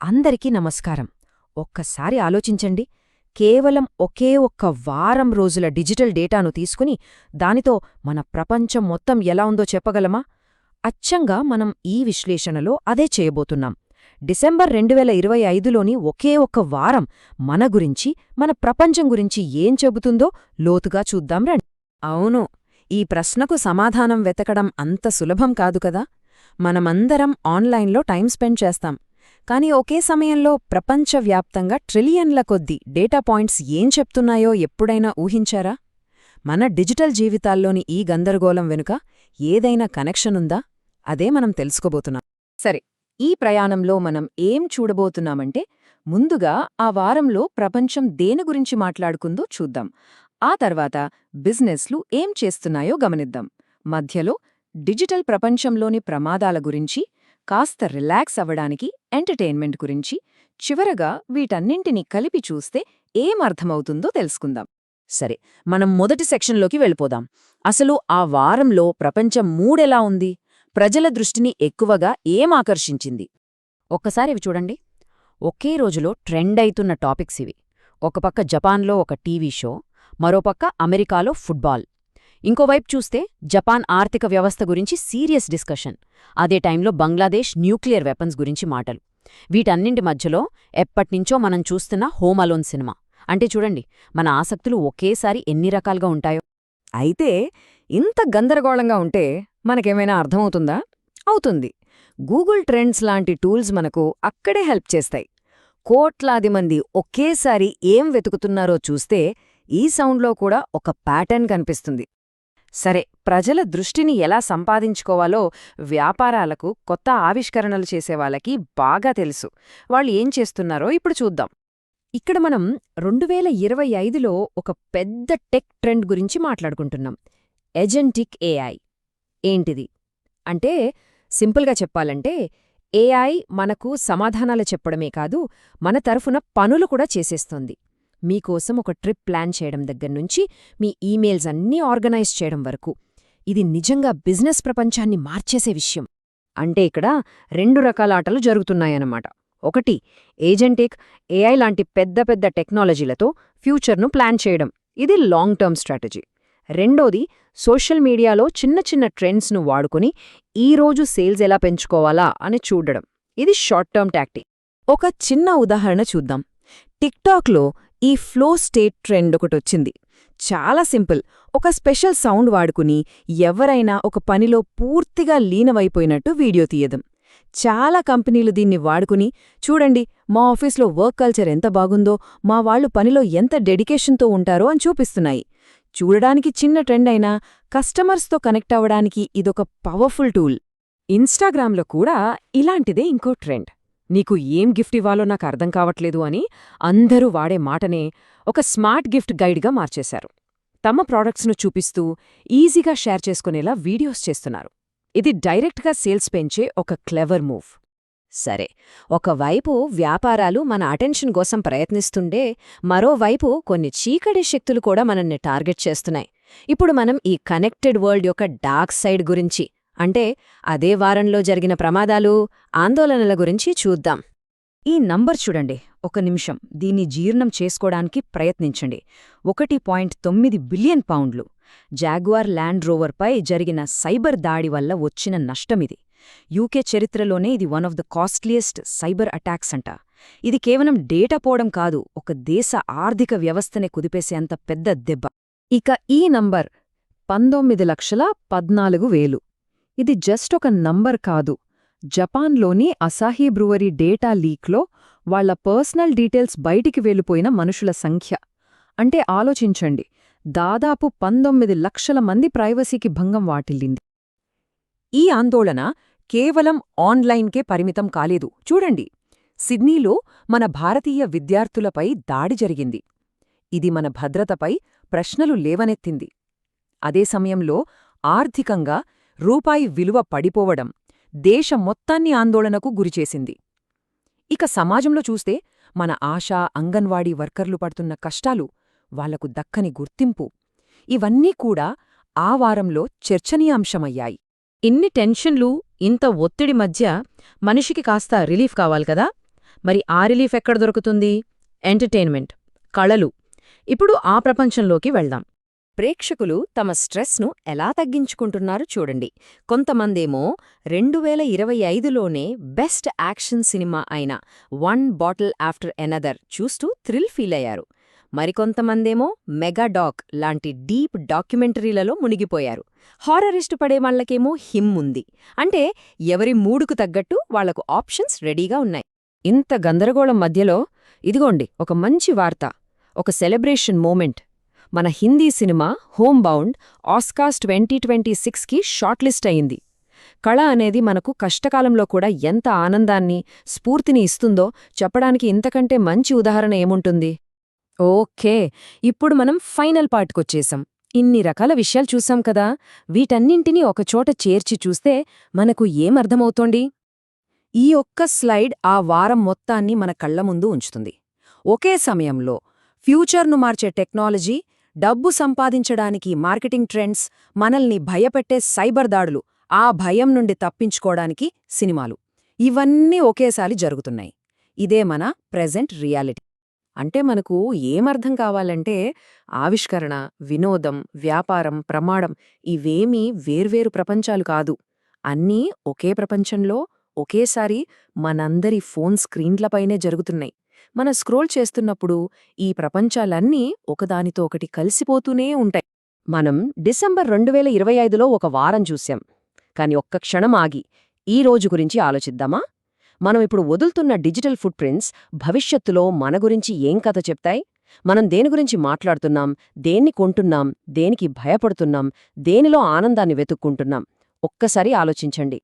అందరికీ నమస్కారం. ఒక్కసారి ఆలోచించండి. కేవలం ఒకే ఒక్క వారం రోజుల డిజిటల్ డేటాను తీసుకుని దానితో మన ప్రపంచం మొత్తం ఎలా ఉందో చెప్పగలమా? అచ్చంగా మనం ఈ విశ్లేషణలో అదే చేయబోతున్నాం. డిసెంబర్ రెండు వేల ఇరవై ఐదులోని ఒకే ఒక్క వారం మన గురించి మన ప్రపంచం గురించి ఏం చెబుతుందో లోతుగా చూద్దాం రండి. అవును ఈ ప్రశ్నకు సమాధానం వెతకడం అంత సులభం కాదు కదా? మనమందరం ఆన్లైన్లో టైం స్పెండ్ చేస్తాం. కానీ ఒకే సమయంలో ప్రపంచవ్యాప్తంగా ట్రిలియన్ల కొద్దీ డేటా పాయింట్స్ ఏం చెప్తున్నాయో ఎప్పుడైనా ఊహించారా? మన డిజిటల్ జీవితాల్లోని ఈ గందరగోళం వెనుక ఏదైనా కనెక్షనుందా అదే మనం తెలుసుకోబోతున్నాం. సరే ఈ ప్రయాణంలో మనం ఏం చూడబోతున్నామంటే ముందుగా ఆ వారంలో ప్రపంచం దేని గురించి మాట్లాడుకుందో చూద్దాం. ఆ తర్వాత బిజినెస్లు ఏం చేస్తున్నాయో గమనిద్దాం. మధ్యలో డిజిటల్ ప్రపంచంలోని ప్రమాదాల గురించి కాస్త రిలాక్స్ అవ్వడానికి ఎంటర్టైన్మెంట్ గురించి చివరగా వీటన్నింటినీ కలిపి చూస్తే ఏం తెలుసుకుందాం. సరే మనం మొదటి సెక్షన్లోకి వెళ్ళిపోదాం. అసలు ఆ వారంలో ప్రపంచం మూడెలా ఉంది? ప్రజల దృష్టిని ఎక్కువగా ఏం ఆకర్షించింది? ఒక్కసారి ఇవి చూడండి. ఒకే రోజులో ట్రెండ్ అయితున్న టాపిక్స్ ఇవి. ఒకపక్క జపాన్లో ఒక టీవీ షో మరోపక్క అమెరికాలో ఫుట్బాల్. ఇంకోవైపు చూస్తే జపాన్ ఆర్థిక వ్యవస్థ గురించి సీరియస్ డిస్కషన్. అదే టైంలో బంగ్లాదేశ్ న్యూక్లియర్ వెపన్స్ గురించి మాటలు. వీటన్నింటి మధ్యలో ఎప్పట్నుంచో మనం చూస్తున్న హోమ్ అలోన్ సినిమా. అంటే చూడండి మన ఆసక్తులు ఒకేసారి ఎన్ని రకాలుగా ఉంటాయో. అయితే ఇంత గందరగోళంగా ఉంటే మనకేమైనా అర్థమవుతుందా? అవుతుంది. గూగుల్ ట్రెండ్స్ లాంటి టూల్స్ మనకు అక్కడే హెల్ప్ చేస్తాయి. కోట్లాది మంది ఒకేసారి ఏం వెతుకుతున్నారో చూస్తే ఈ సౌండ్లో కూడా ఒక ప్యాటర్న్ కనిపిస్తుంది. సరే ప్రజల దృష్టిని ఎలా సంపాదించుకోవాలో వ్యాపారాలకు కొత్త ఆవిష్కరణలు చేసేవాళ్ళకి బాగా తెలుసు. వాళ్ళు ఏం చేస్తున్నారో ఇప్పుడు చూద్దాం. ఇక్కడ మనం రెండు వేల ఇరవై ఐదులో ఒక పెద్ద టెక్ ట్రెండ్ గురించి మాట్లాడుకుంటున్నాం. Agentic AI. ఏంటిది? అంటే సింపుల్గా చెప్పాలంటే ఏఐ మనకు సమాధానాలు చెప్పడమే కాదు మన తరఫున పనులు కూడా చేసేస్తోంది. మీకోసం ఒక ట్రిప్ ప్లాన్ చేయడం దగ్గర్నుంచి మీ ఈమెయిల్స్ అన్నీ ఆర్గనైజ్ చేయడం వరకు. ఇది నిజంగా బిజినెస్ ప్రపంచాన్ని మార్చేసే విషయం. అంటే ఇక్కడ రెండు రకాల ఆటలు జరుగుతున్నాయన్నమాట. ఒకటి ఏజెంటిక్ ఏఐ లాంటి పెద్ద పెద్ద టెక్నాలజీలతో ఫ్యూచర్ను ప్లాన్ చేయడం. ఇది లాంగ్ టర్మ్ స్ట్రాటజీ. రెండోది సోషల్ మీడియాలో చిన్న చిన్న ట్రెండ్స్ను వాడుకుని ఈరోజు సేల్స్ ఎలా పెంచుకోవాలా అని చూడడం. ఇది షార్ట్ టర్మ్ టాక్టిక్. ఒక చిన్న ఉదాహరణ చూద్దాం. టిక్టాక్లో ఈ ఫ్లో స్టేట్ ట్రెండ్ ఒకటొచ్చింది చాలా సింపుల్. ఒక స్పెషల్ సౌండ్ వాడుకుని ఎవరైనా ఒక పనిలో పూర్తిగా లీనమైపోయినట్టు వీడియో తీయడం. చాలా కంపెనీలు దీన్ని వాడుకుని చూడండి మా ఆఫీస్లో వర్క్ కల్చర్ ఎంత బాగుందో మా వాళ్ళు పనిలో ఎంత డెడికేషన్తో ఉంటారో అని చూపిస్తున్నాయి. చూడడానికి చిన్న ట్రెండ్ అయినా కస్టమర్స్తో కనెక్ట్ అవ్వడానికి ఇదొక పవర్ఫుల్ టూల్. ఇన్స్టాగ్రామ్లో కూడా ఇలాంటిదే ఇంకో ట్రెండ్. నీకు ఏం గిఫ్ట్ ఇవ్వాలో నాకు అర్థం కావట్లేదు అని అందరూ వాడే మాటనే ఒక స్మార్ట్ గిఫ్ట్ గైడ్గా మార్చేశారు. తమ ప్రాడక్ట్స్ను చూపిస్తూ ఈజీగా షేర్ చేసుకునేలా వీడియోస్ చేస్తున్నారు. ఇది డైరెక్ట్గా సేల్స్ పెంచే ఒక క్లెవర్ మూవ్. సరే ఒకవైపు వ్యాపారాలు మన అటెన్షన్ కోసం ప్రయత్నిస్తుండే మరోవైపు కొన్ని చీకటి శక్తులు కూడా మనల్ని టార్గెట్ చేస్తున్నాయి. ఇప్పుడు మనం ఈ కనెక్టెడ్ వరల్డ్ యొక్క డార్క్ సైడ్ గురించి అంటే అదే వారంలో జరిగిన ప్రమాదాలు ఆందోళనల గురించి చూద్దాం. ఈ నంబర్ చూడండి. ఒక నిమిషం. దీన్ని జీర్ణం చేసుకోవడానికి ప్రయత్నించండి. ఒకటి పాయింట్ తొమ్మిది బిలియన్ పౌండ్లు. జాగ్వార్ ల్యాండ్ రోవర్పై జరిగిన సైబర్ దాడి వల్ల వచ్చిన నష్టమిది. యూకే చరిత్రలోనే ఇది one of the costliest cyber attacks అంట. ఇది కేవలం డేటా పోవడం కాదు ఒక దేశ ఆర్థిక వ్యవస్థనే కుదిపేసేంత పెద్ద దెబ్బ. ఇక ఈ నంబర్ పంతొమ్మిది లక్షల పద్నాలుగు వేలు. ఇది జస్ట్ ఒక నంబర్ కాదు. జపాన్లోని అసాహీ బ్రూవరీ డేటా లీక్లో వాళ్ళ పర్సనల్ డీటెయిల్స్ బయటికి వెళ్ళిపోయిన మనుషుల సంఖ్య. అంటే ఆలోచించండి దాదాపు పంతొమ్మిది లక్షల మంది ప్రైవసీకి భంగం వాటిల్లింది. ఈ ఆందోళన కేవలం ఆన్లైన్కే పరిమితం కాలేదు. చూడండి సిడ్నీలో మన భారతీయ విద్యార్థులపై దాడి జరిగింది. ఇది మన భద్రతపై ప్రశ్నలు లేవనెత్తింది. అదే సమయంలో ఆర్థికంగా రూపాయి విలువ పడిపోవడం దేశం మొత్తాన్ని ఆందోళనకు గురిచేసింది. ఇక సమాజంలో చూస్తే మన ఆశా అంగన్వాడీ వర్కర్లు పడుతున్న కష్టాలు వాళ్ళకు దక్కని గుర్తింపు ఇవన్నీ కూడా ఆ వారంలో చర్చనీయాంశమయ్యాయి. ఇన్ని టెన్షన్లు ఇంత ఒత్తిడి మధ్య మనిషికి కాస్త రిలీఫ్ కావాలి కదా? మరి ఆ రిలీఫ్ ఎక్కడ దొరుకుతుంది? ఎంటర్టైన్మెంట్ కళలు. ఇప్పుడు ఆ ప్రపంచంలోకి వెళ్దాం. ప్రేక్షకులు తమ స్ట్రెస్ను ఎలా తగ్గించుకుంటున్నారో చూడండి. కొంతమందేమో రెండు వేల ఇరవై ఐదులోనే బెస్ట్ యాక్షన్ సినిమా అయిన వన్ బాటిల్ ఆఫ్టర్ ఎనదర్ చూస్తూ థ్రిల్ ఫీల్ అయ్యారు మరికొంతమందేమో మెగాడాక్ లాంటి డీప్ డాక్యుమెంటరీలలో మునిగిపోయారు. హారర్ ఇష్టపడే వాళ్ళకేమో హిమ్ ఉంది. అంటే ఎవరి మూడుకు తగ్గట్టు వాళ్ళకు ఆప్షన్స్ రెడీగా ఉన్నాయి. ఇంత గందరగోళం మధ్యలో ఇదిగోండి ఒక మంచి వార్త ఒక సెలబ్రేషన్ మూమెంట్. మన Hindi cinema Homebound Oscars twenty twenty సిక్స్కి షార్ట్లిస్ట్ అయింది. కళ అనేది మనకు కష్టకాలంలో కూడా ఎంత ఆనందాన్ని స్ఫూర్తిని ఇస్తుందో చెప్పడానికి ఇంతకంటే మంచి ఉదాహరణ ఏముంటుంది? ఓకే ఇప్పుడు మనం ఫైనల్ పార్ట్కొచ్చేసాం. ఇన్ని రకాల విషయాలు చూసాం కదా వీటన్నింటినీ ఒకచోట చేర్చి చూస్తే మనకు ఏమర్థమవుతోంది? ఈ ఒక్క స్లైడ్ ఆ వారం మొత్తాన్ని మన కళ్ళ ముందు ఉంచుతుంది. ఒకే సమయంలో ఫ్యూచర్ను మార్చే టెక్నాలజీ డబ్బు సంపాదించడానికి మార్కెటింగ్ ట్రెండ్స్ మనల్ని భయపెట్టే సైబర్ దాడులు ఆ భయం నుండి తప్పించుకోవడానికి సినిమాలు. ఇవన్నీ ఒకేసారి జరుగుతున్నాయి. ఇదే మన ప్రెజెంట్ రియాలిటీ. అంటే మనకు ఏమర్థం కావాలంటే ఆవిష్కరణ వినోదం వ్యాపారం ప్రమాణం ఇవేమీ వేర్వేరు ప్రపంచాలు కాదు. అన్నీ ఒకే ప్రపంచంలో ఒకేసారి మనందరి ఫోన్ స్క్రీన్లపైనే జరుగుతున్నాయి. మన స్క్రోల్ చేస్తున్నప్పుడు ఈ ప్రపంచాలన్నీ ఒకదానితో ఒకటి కలిసిపోతూనే ఉంటాయి. మనం డిసెంబర్ రెండు వేల ఇరవై ఐదులో ఒక వారం చూశాం. కాని ఒక్క క్షణం ఆగి ఈ రోజు గురించి ఆలోచిద్దామా? మనం ఇప్పుడు వదులుతున్న డిజిటల్ ఫుట్ ప్రింట్స్ భవిష్యత్తులో మన గురించి ఏం కథ చెప్తాయి? మనం దేని గురించి మాట్లాడుతున్నాం? దేన్ని కొంటున్నాం? దేనికి భయపడుతున్నాం? దేనిలో ఆనందాన్ని వెతుక్కుంటున్నాం? ఒక్కసారి ఆలోచించండి.